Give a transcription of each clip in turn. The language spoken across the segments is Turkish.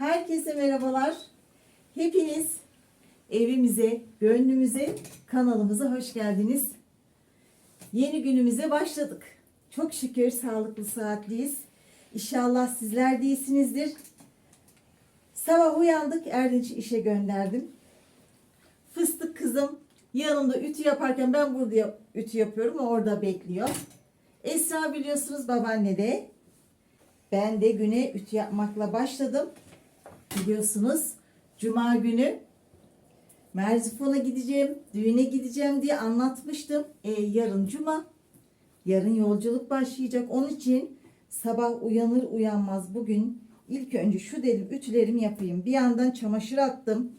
Herkese merhabalar. Hepiniz evimize, gönlümüze, kanalımıza hoş geldiniz. Yeni günümüze başladık. Çok şükür sağlıklı saatliyiz. İnşallah sizler de iyisinizdir. Sabah uyandık, Erdinç'i işe gönderdim. Fıstık kızım yanımda ütü yaparken ben burada ütü yapıyorum. O orada bekliyor. Esra biliyorsunuz babaanne de. Ben de güne ütü yapmakla başladım. Biliyorsunuz cuma günü Merzifon'a gideceğim, düğüne gideceğim diye anlatmıştım. E, yarın cuma. Yarın yolculuk başlayacak. Onun için sabah uyanır uyanmaz bugün ilk önce şu dedim ütülerimi yapayım. Bir yandan çamaşır attım.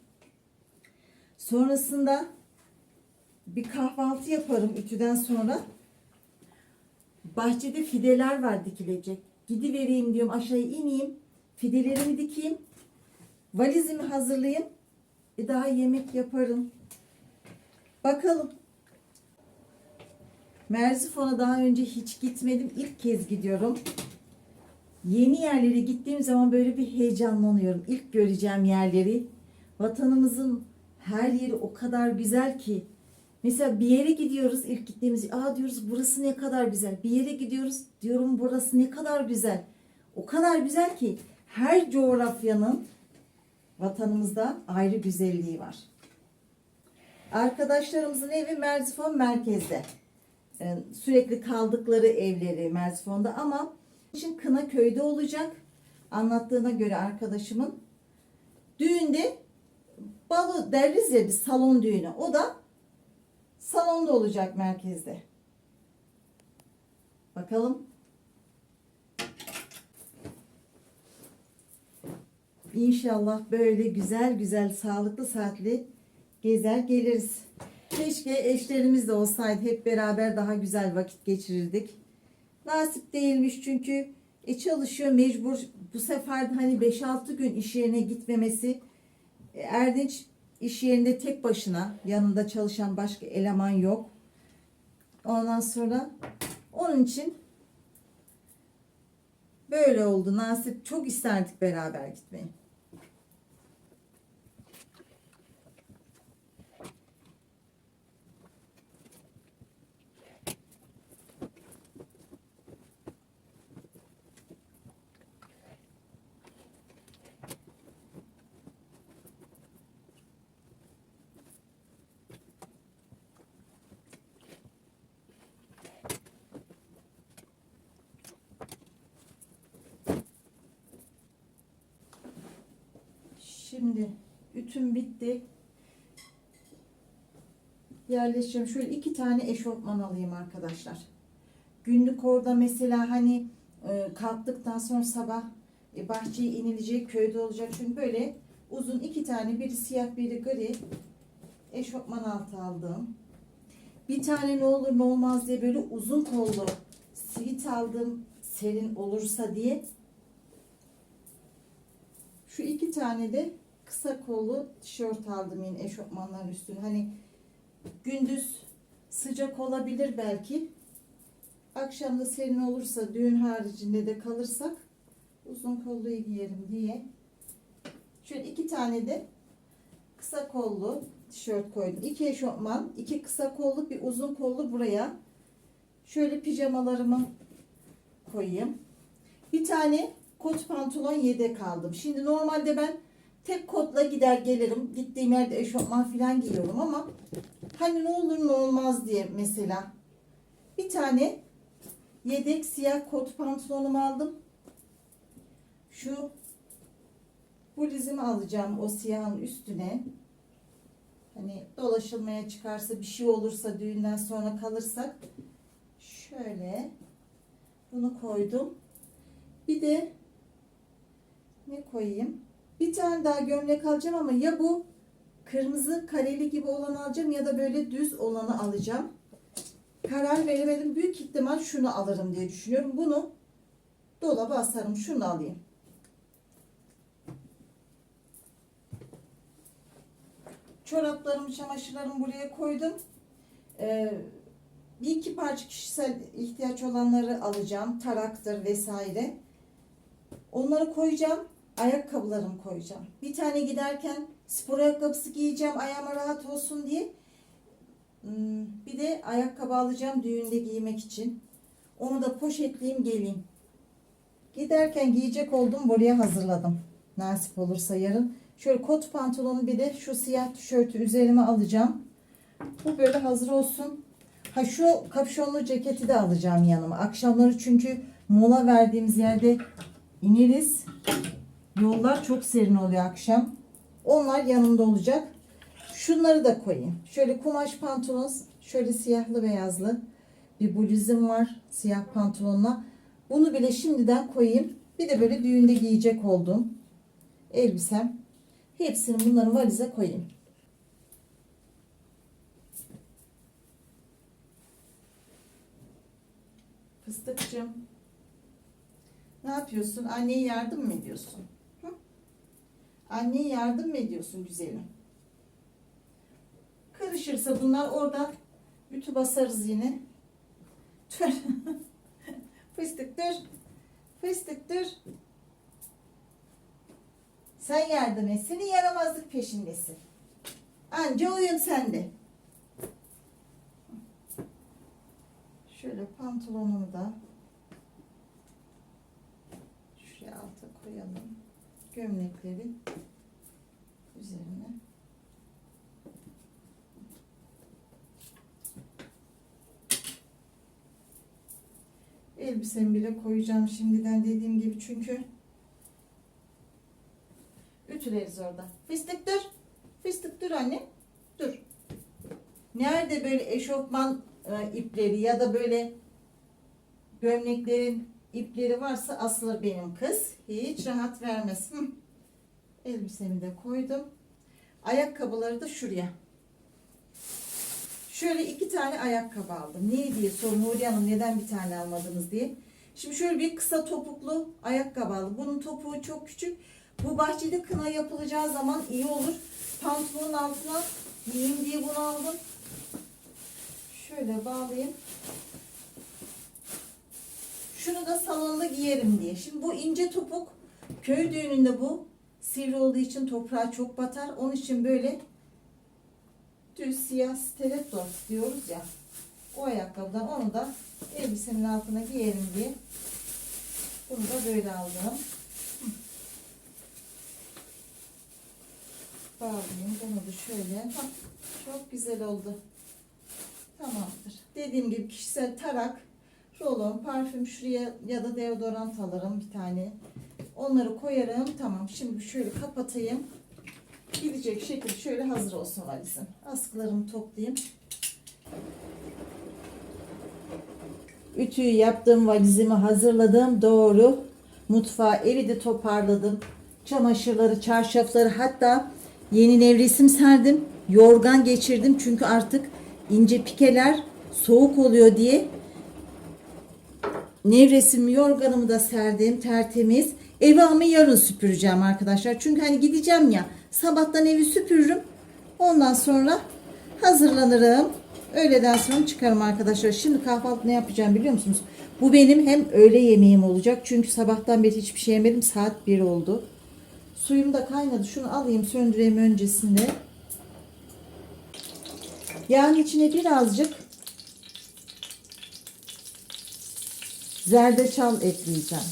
Sonrasında bir kahvaltı yaparım ütüden sonra. Bahçede fideler var dikilecek. Gidivereyim diyorum aşağıya ineyim. Fidelerimi dikeyim. Valizimi hazırlayayım. E daha yemek yaparım. Bakalım. Merzifon'a daha önce hiç gitmedim. İlk kez gidiyorum. Yeni yerlere gittiğim zaman böyle bir heyecanlanıyorum. İlk göreceğim yerleri. Vatanımızın her yeri o kadar güzel ki. Mesela bir yere gidiyoruz ilk gittiğimiz aa diyoruz burası ne kadar güzel. Bir yere gidiyoruz diyorum burası ne kadar güzel. O kadar güzel ki her coğrafyanın vatanımızda ayrı güzelliği var. Arkadaşlarımızın evi Merzifon merkezde. Ee, Sürekli kaldıkları evleri Merzifon'da ama için Kına köyde olacak. Anlattığına göre arkadaşımın düğünde balo deriz ya bir salon düğünü. O da salonda olacak merkezde. Bakalım. İnşallah böyle güzel güzel sağlıklı saatli gezer geliriz. Keşke eşlerimiz de olsaydı hep beraber daha güzel vakit geçirirdik. Nasip değilmiş çünkü e, çalışıyor mecbur. Bu sefer de hani 5-6 gün iş yerine gitmemesi. E, Erdinç iş yerinde tek başına yanında çalışan başka eleman yok. Ondan sonra onun için böyle oldu. Nasip çok isterdik beraber gitmeyi. Şimdi ütüm bitti. Yerleşeceğim. Şöyle iki tane eşofman alayım arkadaşlar. Günlük orada mesela hani e, kalktıktan sonra sabah e, bahçeye inilecek, köyde olacak. Çünkü böyle uzun iki tane biri siyah biri gri eşofman altı aldım. Bir tane ne olur ne olmaz diye böyle uzun kollu sivit aldım. Serin olursa diye. Şu iki tane de kısa kollu tişört aldım yine eşofmanların üstüne. Hani gündüz sıcak olabilir belki. Akşam da serin olursa düğün haricinde de kalırsak uzun kolluyu giyerim diye. Şöyle iki tane de kısa kollu tişört koydum. İki eşofman, iki kısa kollu, bir uzun kollu buraya. Şöyle pijamalarımı koyayım. Bir tane kot pantolon yedek aldım. Şimdi normalde ben tek kotla gider gelirim. Gittiğim yerde eşofman falan giyiyorum ama hani ne olur ne olmaz diye mesela bir tane yedek siyah kot pantolonumu aldım. Şu bluzimi alacağım o siyahın üstüne. Hani dolaşılmaya çıkarsa bir şey olursa düğünden sonra kalırsak şöyle bunu koydum. Bir de ne koyayım? Bir tane daha gömlek alacağım ama ya bu kırmızı kareli gibi olanı alacağım ya da böyle düz olanı alacağım. Karar veremedim. Büyük ihtimal şunu alırım diye düşünüyorum. Bunu dolaba asarım. Şunu alayım. Çoraplarımı, çamaşırlarımı buraya koydum. Ee, bir iki parça kişisel ihtiyaç olanları alacağım. Taraktır vesaire. Onları koyacağım. Ayakkabılarımı koyacağım. Bir tane giderken spor ayakkabısı giyeceğim ayağıma rahat olsun diye. Hmm, Bir de ayakkabı alacağım düğünde giymek için. Onu da poşetleyeyim geleyim. Giderken giyecek oldum buraya hazırladım. Nasip olursa yarın. Şöyle kot pantolonu bir de şu siyah tişörtü üzerime alacağım. Bu böyle hazır olsun. Ha şu kapşonlu ceketi de alacağım yanıma. Akşamları çünkü mola verdiğimiz yerde ineriz. Yollar çok serin oluyor akşam. Onlar yanımda olacak. Şunları da koyayım. Şöyle kumaş pantolon, şöyle siyahlı beyazlı bir bluzum var siyah pantolonla. Bunu bile şimdiden koyayım. Bir de böyle düğünde giyecek olduğum elbisem. Hepsini bunların valize koyayım. Fıstıkçım. Ne yapıyorsun? Anneye yardım mı ediyorsun? Anneye yardım mı ediyorsun güzelim? Karışırsa bunlar orada ütü basarız yine. Dur. Fıstık dur. Fıstık dur. Sen yardım et. Senin yaramazlık peşindesin. Anca oyun sende. Şöyle pantolonumu da şuraya alta koyalım. Gömlekleri üzerine. Elbisemi bile koyacağım şimdiden dediğim gibi çünkü ütüleriz orada. Fıstık dur. Fıstık dur anne. Dur. Nerede böyle eşofman e, ipleri ya da böyle gömleklerin ipleri varsa asılır benim kız. Hiç rahat vermez. Hı. Elbisemi de koydum. Ayakkabıları da şuraya. Şöyle iki tane ayakkabı aldım. Niye diye sor Nuriye Hanım neden bir tane almadınız diye. Şimdi şöyle bir kısa topuklu ayakkabı aldım. Bunun topuğu çok küçük. Bu bahçede kına yapılacağı zaman iyi olur. Pantolonun altına giyeyim diye bunu aldım. Şöyle bağlayayım. Şunu da salonda giyerim diye. Şimdi bu ince topuk köy düğününde bu sivri olduğu için toprağa çok batar. Onun için böyle düz siyah stiletto diyoruz ya. O ayakkabıdan onu da elbisemin altına giyerim diye. Bunu da böyle aldım. Bağlayayım. Bunu da şöyle. Hah, çok güzel oldu. Tamamdır. Dediğim gibi kişisel tarak, rolon, parfüm şuraya ya da deodorant alırım bir tane. Onları koyarım. Tamam. Şimdi şöyle kapatayım. Gidecek şekil şöyle hazır olsun valizim. Askılarımı toplayayım. Ütüyü yaptım, valizimi hazırladım. Doğru. Mutfağı, evi de toparladım. Çamaşırları, çarşafları hatta yeni nevresim serdim. Yorgan geçirdim çünkü artık ince pikeler soğuk oluyor diye nevresim yorganımı da serdim tertemiz. Evi ama yarın süpüreceğim arkadaşlar. Çünkü hani gideceğim ya sabahtan evi süpürürüm. Ondan sonra hazırlanırım. Öğleden sonra çıkarım arkadaşlar. Şimdi kahvaltı ne yapacağım biliyor musunuz? Bu benim hem öğle yemeğim olacak. Çünkü sabahtan beri hiçbir şey yemedim. Saat 1 oldu. Suyum da kaynadı. Şunu alayım söndüreyim öncesinde. Yağın içine birazcık zerdeçal ekleyeceğim.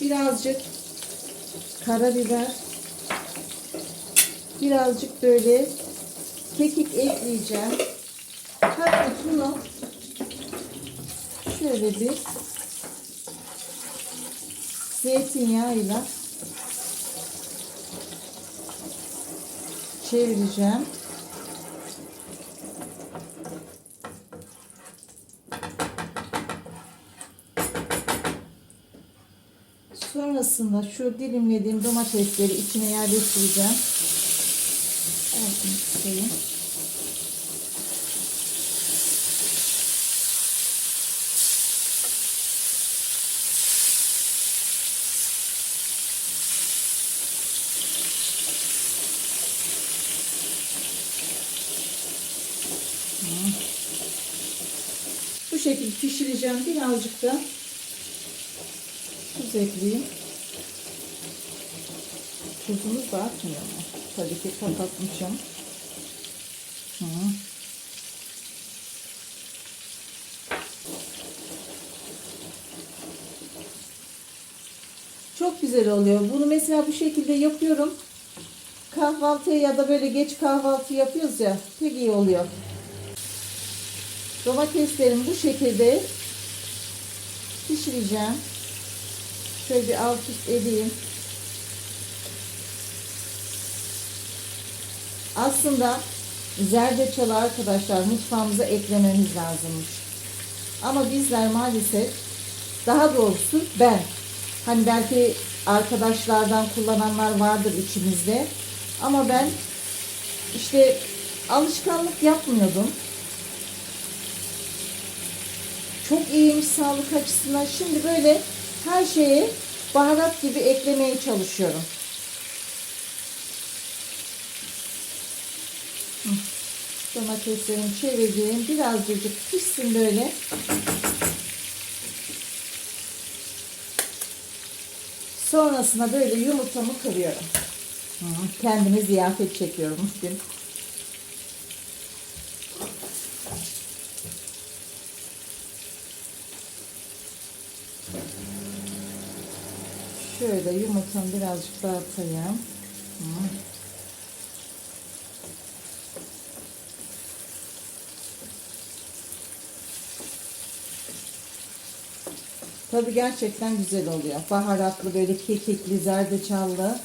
Birazcık karabiber. Birazcık böyle kekik ekleyeceğim. Hatta bunu şöyle bir zeytinyağıyla çevireceğim. Sonrasında şu dilimlediğim domatesleri içine yerleştireceğim. Altını kısayım. Bu şekilde pişireceğim. Birazcık da tuz ekleyeyim. Tuzunu da atmıyorum. Tabii ki kapatmışım. Hı. Çok güzel oluyor. Bunu mesela bu şekilde yapıyorum. Kahvaltıya ya da böyle geç kahvaltı yapıyoruz ya. Pek iyi oluyor. Domateslerimi bu şekilde pişireceğim. Şöyle bir alt üst edeyim. Aslında zerdeçalı arkadaşlar mutfağımıza eklememiz lazımmış. Ama bizler maalesef daha doğrusu ben hani belki arkadaşlardan kullananlar vardır içimizde ama ben işte alışkanlık yapmıyordum. Çok iyiymiş sağlık açısından. Şimdi böyle her şeye baharat gibi eklemeye çalışıyorum. Domateslerimi çevireyim. Birazcık pişsin böyle. Sonrasında böyle yumurtamı kırıyorum. Hı, Kendime ziyafet çekiyorum bugün. Şöyle yumurtamı birazcık dağıtayım. Hı. Tabii gerçekten güzel oluyor. Baharatlı böyle kekikli, zerdeçallı.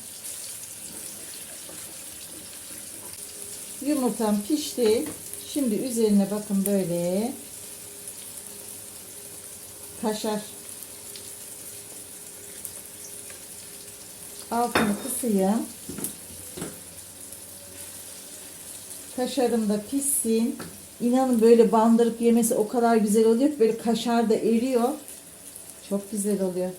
Yumurtam pişti. Şimdi üzerine bakın böyle kaşar altını kısayım. Kaşarım da pişsin. İnanın böyle bandırıp yemesi o kadar güzel oluyor ki böyle kaşar da eriyor. Çok güzel oluyor.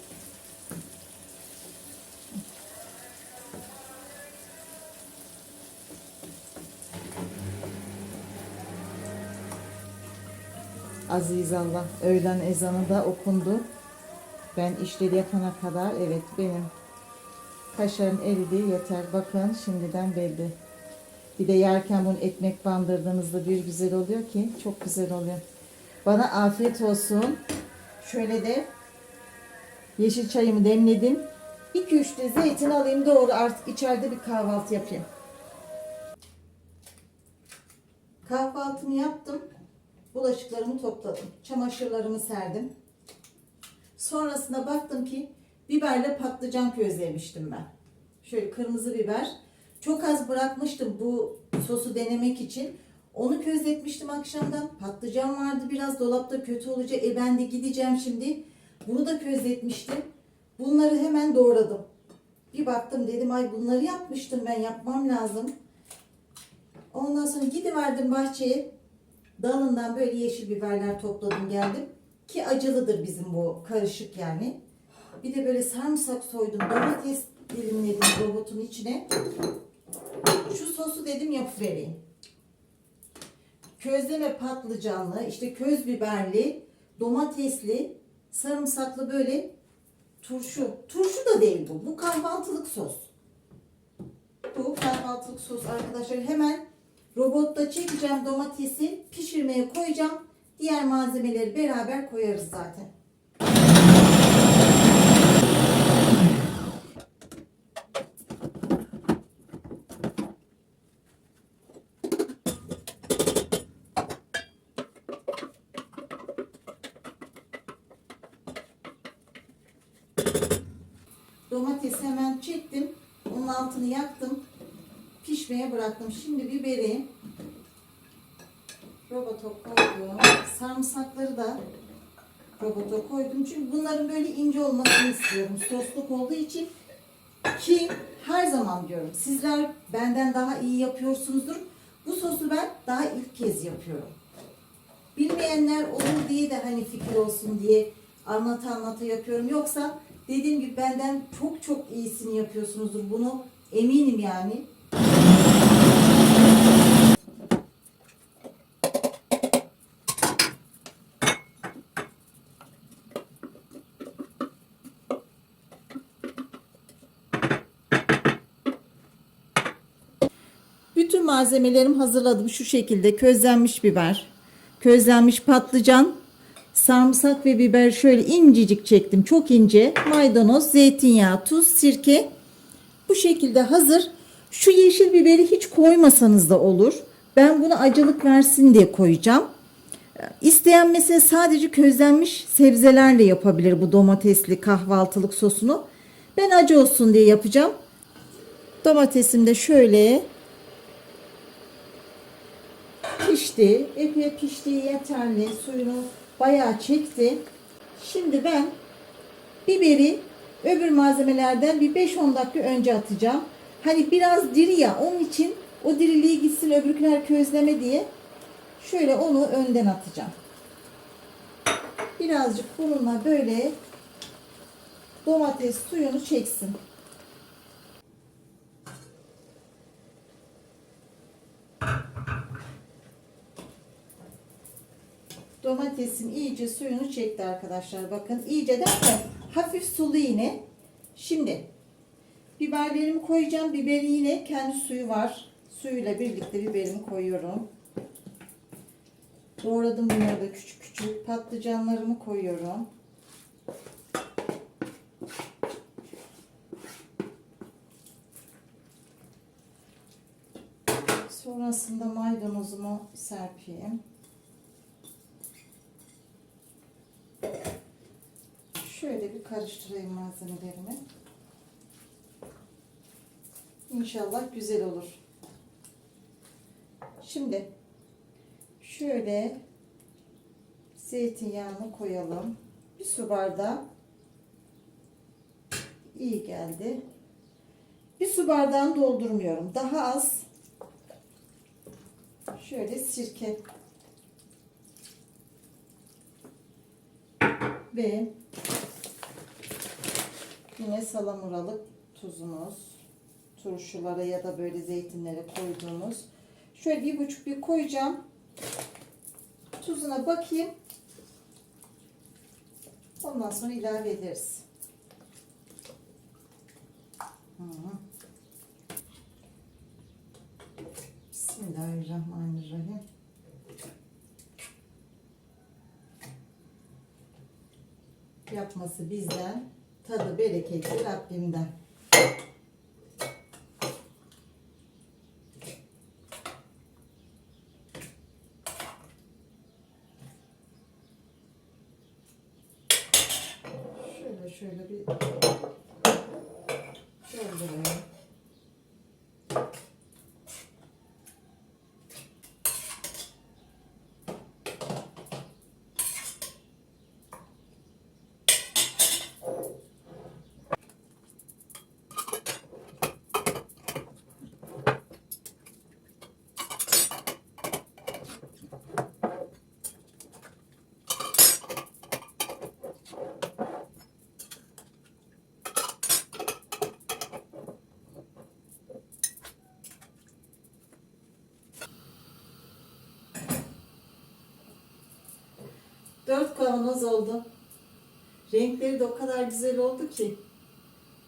Aziz Allah öğlen ezanı da okundu. Ben işleri yapana kadar evet benim kaşarım eridi yeter. Bakın şimdiden belli. Bir de yerken bunu ekmek bandırdığınızda bir güzel oluyor ki çok güzel oluyor. Bana afiyet olsun. Şöyle de yeşil çayımı demledim. 2-3 de zeytin alayım doğru artık içeride bir kahvaltı yapayım. Kahvaltımı yaptım. Bulaşıklarımı topladım. Çamaşırlarımı serdim. Sonrasında baktım ki biberle patlıcan közlemiştim ben. Şöyle kırmızı biber. Çok az bırakmıştım bu sosu denemek için. Onu közletmiştim akşamdan. Patlıcan vardı biraz dolapta kötü olacak. E ben de gideceğim şimdi. Bunu da közletmiştim. Bunları hemen doğradım. Bir baktım dedim ay bunları yapmıştım ben yapmam lazım. Ondan sonra gidiverdim bahçeye. Dalından böyle yeşil biberler topladım geldim. Ki acılıdır bizim bu karışık yani. Bir de böyle sarımsak soydum. Domates dilimledim robotun içine. Şu sosu dedim yapıvereyim. Közleme patlıcanlı, işte köz biberli, domatesli, sarımsaklı böyle turşu. Turşu da değil bu. Bu kahvaltılık sos. Bu kahvaltılık sos arkadaşlar. Hemen robotta çekeceğim domatesi, pişirmeye koyacağım. Diğer malzemeleri beraber koyarız zaten. Domatesi hemen çektim. Onun altını yaktım. Pişmeye bıraktım. Şimdi biberi robota koydum. Sarımsakları da robota koydum. Çünkü bunların böyle ince olmasını istiyorum. Sosluk olduğu için ki her zaman diyorum sizler benden daha iyi yapıyorsunuzdur. Bu sosu ben daha ilk kez yapıyorum. Bilmeyenler olur diye de hani fikir olsun diye anlata anlata yapıyorum. Yoksa dediğim gibi benden çok çok iyisini yapıyorsunuzdur. Bunu eminim yani. Malzemelerimi hazırladım şu şekilde. Közlenmiş biber, közlenmiş patlıcan, sarımsak ve biber şöyle incecik çektim. Çok ince. Maydanoz, zeytinyağı, tuz, sirke. Bu şekilde hazır. Şu yeşil biberi hiç koymasanız da olur. Ben bunu acılık versin diye koyacağım. İsteyen mesela sadece közlenmiş sebzelerle yapabilir bu domatesli kahvaltılık sosunu. Ben acı olsun diye yapacağım. Domatesim de şöyle pişti. Epey piştiği yeterli. Suyunu bayağı çekti. Şimdi ben biberi öbür malzemelerden bir 5-10 dakika önce atacağım. Hani biraz diri ya onun için o diriliği gitsin öbürküler közleme diye şöyle onu önden atacağım. Birazcık bununla böyle domates suyunu çeksin. Domatesim iyice suyunu çekti arkadaşlar. Bakın iyice derken hafif sulu yine. Şimdi biberlerimi koyacağım. Biberin yine kendi suyu var. Suyuyla birlikte biberimi koyuyorum. Doğradım bunları da küçük küçük. Patlıcanlarımı koyuyorum. Sonrasında maydanozumu serpeyim. Şöyle bir karıştırayım malzemelerimi. İnşallah güzel olur. Şimdi şöyle zeytinyağını koyalım. Bir su bardağı iyi geldi. Bir su bardağını doldurmuyorum. Daha az şöyle sirke ve yine salamuralık tuzumuz turşulara ya da böyle zeytinlere koyduğumuz. Şöyle bir buçuk bir koyacağım. Tuzuna bakayım. Ondan sonra ilave ederiz. Bismillahirrahmanirrahim. Yapması bizden, tadı bereketi Rabbimden. Şöyle şöyle bir doldurayım. Dört kavanoz oldu. Renkleri de o kadar güzel oldu ki.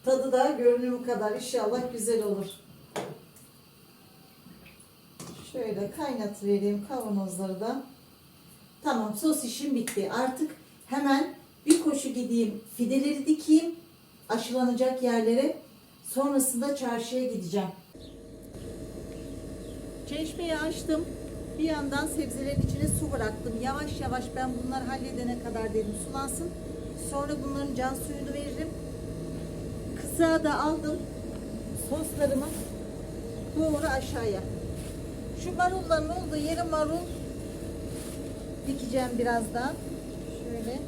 Tadı da görünümü kadar inşallah güzel olur. Şöyle kaynat kavanozları da. Tamam sos işim bitti. Artık hemen bir koşu gideyim fideleri dikeyim aşılanacak yerlere. Sonrasında çarşıya gideceğim. Çeşmeyi açtım. Bir yandan sebzelerin içine su bıraktım. Yavaş yavaş ben bunları halledene kadar dedim sulansın. Sonra bunların can suyunu veririm. Kısa da aldım soslarımı doğru aşağıya. Şu marulların olduğu yere marul dikeceğim birazdan. Şöyle.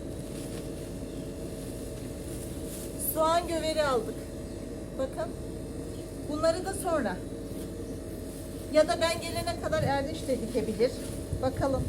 Soğan göveri aldık. Bakın. Bunları da sonra. Ya da ben gelene kadar Erdinç de dikebilir. Bakalım.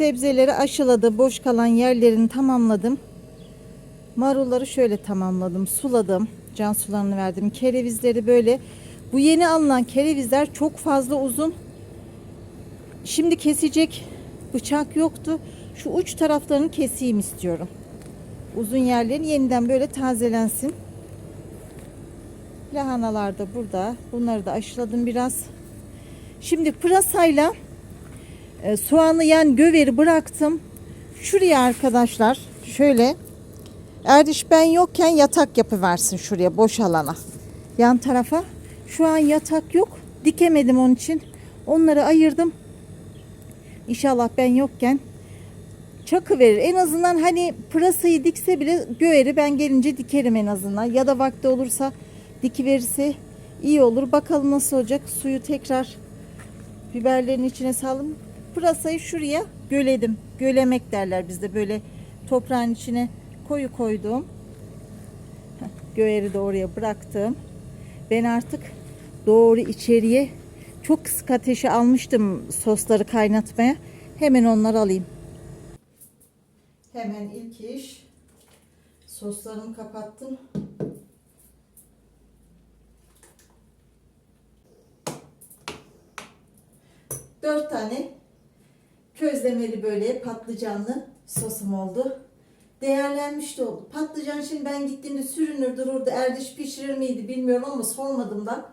Sebzeleri aşıladı. Boş kalan yerlerini tamamladım. Marulları şöyle tamamladım. Suladım. Can sularını verdim. Kerevizleri böyle. Bu yeni alınan kerevizler çok fazla uzun. Şimdi kesecek bıçak yoktu. Şu uç taraflarını keseyim istiyorum. Uzun yerlerin yeniden böyle tazelensin. Lahanalar da burada. Bunları da aşıladım biraz. Şimdi pırasayla e, soğanı yani göveri bıraktım. Şuraya arkadaşlar şöyle Erdiş ben yokken yatak yapıversin şuraya boş alana. Yan tarafa. Şu an yatak yok. Dikemedim onun için. Onları ayırdım. İnşallah ben yokken çakı verir. En azından hani pırasayı dikse bile göğeri ben gelince dikerim en azından. Ya da vakti olursa diki verirse iyi olur. Bakalım nasıl olacak. Suyu tekrar biberlerin içine saldım. Pırasayı şuraya göledim. Gölemek derler bizde böyle toprağın içine koyu koydum. Göğeri de oraya bıraktım. Ben artık doğru içeriye çok kısık ateşe almıştım sosları kaynatmaya. Hemen onları alayım. Hemen ilk iş soslarımı kapattım. Dört tane közlemeli böyle patlıcanlı sosum oldu. Değerlenmiş de oldu. Patlıcan şimdi ben gittiğimde sürünür dururdu. Erdiş pişirir miydi bilmiyorum ama sormadım da.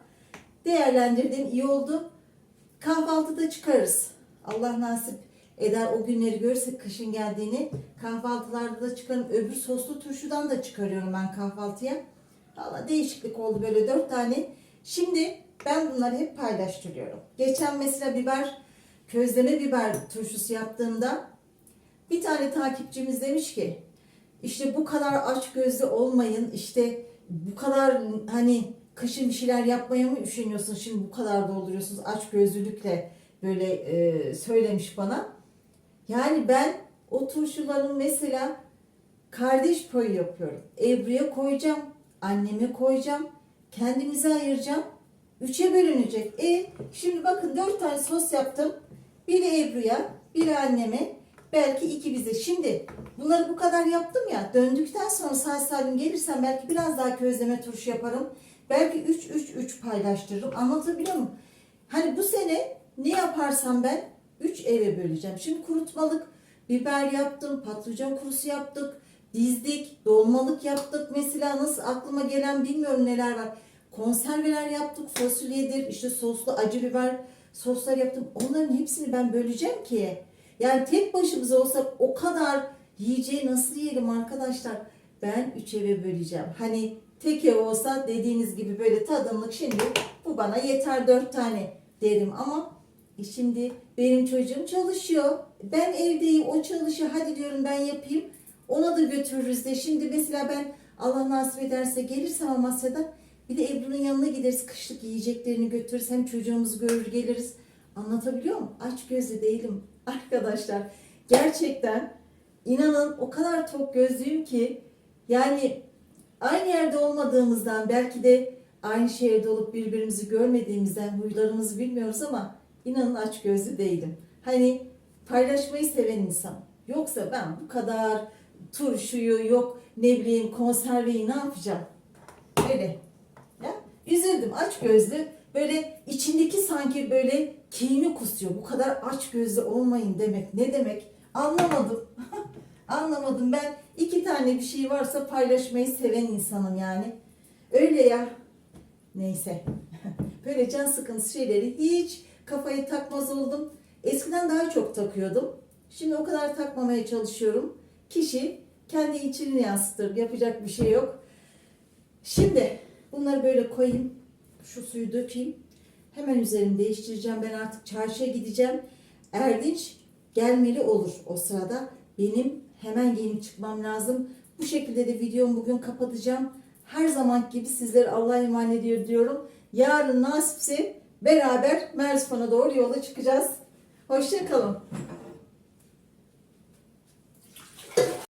Değerlendirdim iyi oldu. Kahvaltıda çıkarız. Allah nasip eder o günleri görürsek kışın geldiğini. Kahvaltılarda da çıkarım. Öbür soslu turşudan da çıkarıyorum ben kahvaltıya. Valla değişiklik oldu böyle dört tane. Şimdi ben bunları hep paylaştırıyorum. Geçen mesela biber, közleme biber turşusu yaptığımda bir tane takipçimiz demiş ki işte bu kadar aç gözlü olmayın işte bu kadar hani kışın bir şeyler yapmaya mı üşeniyorsun şimdi bu kadar dolduruyorsunuz aç gözlülükle böyle e, söylemiş bana. Yani ben o turşuların mesela kardeş payı yapıyorum. Ebru'ya koyacağım, anneme koyacağım, kendimize ayıracağım. Üçe bölünecek. E şimdi bakın dört tane sos yaptım. Biri Ebru'ya, biri anneme, belki iki bize. Şimdi bunları bu kadar yaptım ya. Döndükten sonra sağ salim gelirsem belki biraz daha közleme turşu yaparım. Belki 3 3 3 paylaştırırım. Anlatabiliyor muyum? Hani bu sene ne yaparsam ben 3 eve böleceğim. Şimdi kurutmalık biber yaptım, patlıcan kurusu yaptık, dizdik, dolmalık yaptık. Mesela nasıl aklıma gelen bilmiyorum neler var. Konserveler yaptık, fasulyedir, işte soslu acı biber soslar yaptım. Onların hepsini ben böleceğim ki. Yani tek başımıza olsak o kadar yiyeceği nasıl yiyelim arkadaşlar? Ben üç eve böleceğim. Hani tek ev olsa dediğiniz gibi böyle tadımlık şimdi bu bana yeter dört tane derim ama e şimdi benim çocuğum çalışıyor. Ben evdeyim o çalışıyor. Hadi diyorum ben yapayım. Ona da götürürüz de. Şimdi mesela ben Allah nasip ederse gelirsem Amasya'da bir de Ebru'nun yanına gideriz. Kışlık yiyeceklerini götürürüz. Hem çocuğumuzu görür geliriz. Anlatabiliyor muyum? Aç gözlü değilim arkadaşlar. Gerçekten inanın o kadar tok gözlüyüm ki yani aynı yerde olmadığımızdan belki de aynı şehirde olup birbirimizi görmediğimizden huylarımızı bilmiyoruz ama inanın aç gözlü değilim. Hani paylaşmayı seven insan. Yoksa ben bu kadar turşuyu yok ne bileyim konserveyi ne yapacağım? Öyle. Üzüldüm aç gözlü. Böyle içindeki sanki böyle kini kusuyor. Bu kadar aç gözlü olmayın demek. Ne demek? Anlamadım. Anlamadım. Ben iki tane bir şey varsa paylaşmayı seven insanım yani. Öyle ya. Neyse. Böyle can sıkıntısı şeyleri hiç kafayı takmaz oldum. Eskiden daha çok takıyordum. Şimdi o kadar takmamaya çalışıyorum. Kişi kendi içini yansıtır. Yapacak bir şey yok. Şimdi bunları böyle koyayım. Şu suyu dökeyim. Hemen üzerimi değiştireceğim. Ben artık çarşıya gideceğim. Erdinç gelmeli olur o sırada. Benim hemen giyinip çıkmam lazım. Bu şekilde de videomu bugün kapatacağım. Her zaman gibi sizlere Allah'a emanet ediyor diyorum. Yarın nasipse beraber Merzifon'a doğru yola çıkacağız. Hoşçakalın.